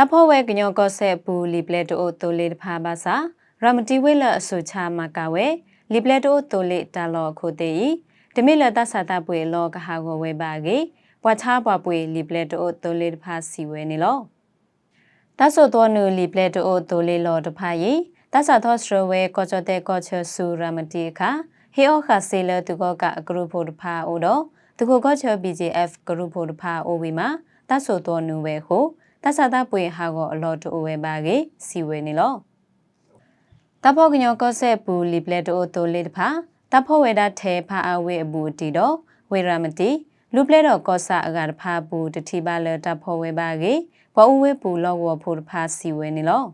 တဖောဝဲကညောကောဆက်ဘူးလီပလက်တိုတိုလေတဖာပါစာရမတီဝဲလအဆူချမကဝဲလီပလက်တိုတိုလေတာလောခိုတေဤတမိလတဆာတပွေလောကဟာကိုဝဲပါကေပွာချာပွားပွေလီပလက်တိုတိုလေတဖာစီဝဲနေလောတဆောတော်နူလီပလက်တိုတိုလေလောတဖာယီတဆာသောစရဝဲကောချတဲ့ကောချဆူရမတီခာဟေအောခါဆေလတူကောကအဂရုဖို့တဖာအိုတော့တခုကောချ BJF ဂရုဖို့တဖာအိုဝီမှာတဆောတော်နူဝဲဟို တဆတာပွေဟာကိုအလော်တိုဝဲပါကေစီဝဲနေလောတဖောကညောကောဆက်ပူလီပလက်တိုတိုလေးတဖာတဖောဝဲတာထဲဖာအဝဲအပူတီတော့ဝေရမတီလူပလက်တော့ကောဆာအကတဖာပူတတိပါလတဖောဝဲပါကေဘောဝဲပူလောဝဖို့တဖာစီဝဲနေလော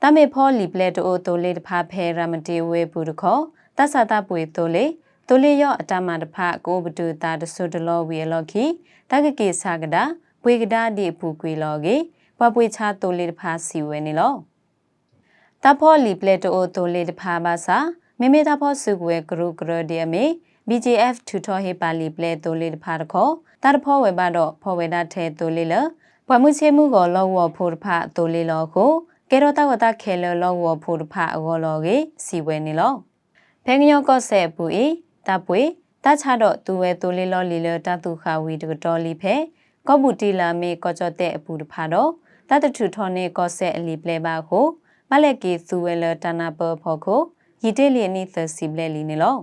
တမေဖောလီပလက်တိုတိုလေးတဖာဖဲရမတီဝဲပူတခောတဆတာပွေတိုလေးတိုလေးရော့အတမတဖာကိုဘတူတာတဆုတလောဝီလော်ခီတကကေဆာကဒါ ပွေကဒါဒီဖူကွေလောကေပပွေချာတိုလေတဖာစီဝဲနေလောတဖောလီပလက်တိုတိုလေတဖာပါစာမေမေတဖောစုကွယ်ဂရုဂရဒီယမေ BJF ထူထောဟေပါလီပလက်တိုလေတဖာတခောတတဖောဝဲပါတော့ဖောဝဲတာထဲတိုလေလပွားမှုချေမှုကိုလောဝဖိုတဖာတိုလေလောကိုကေရောတဝတခဲလလောဝဖိုတဖာအဂောလောကေစီဝဲနေလောဖဲငညောကော့ဆက်ပူဤတပွေတချတော့သူဝဲတိုလေလောလီလတတုခဝီတကတော်လီဖဲ ကောဘူတီလာမေကောကြော့တဲ့အပူတဖာတော့တတထုထောနေကောဆက်အလီပလဲပါကိုမလက်ကီသူဝဲလတနာပဖောကိုရီတေလီနီသစီပလဲလီနေလော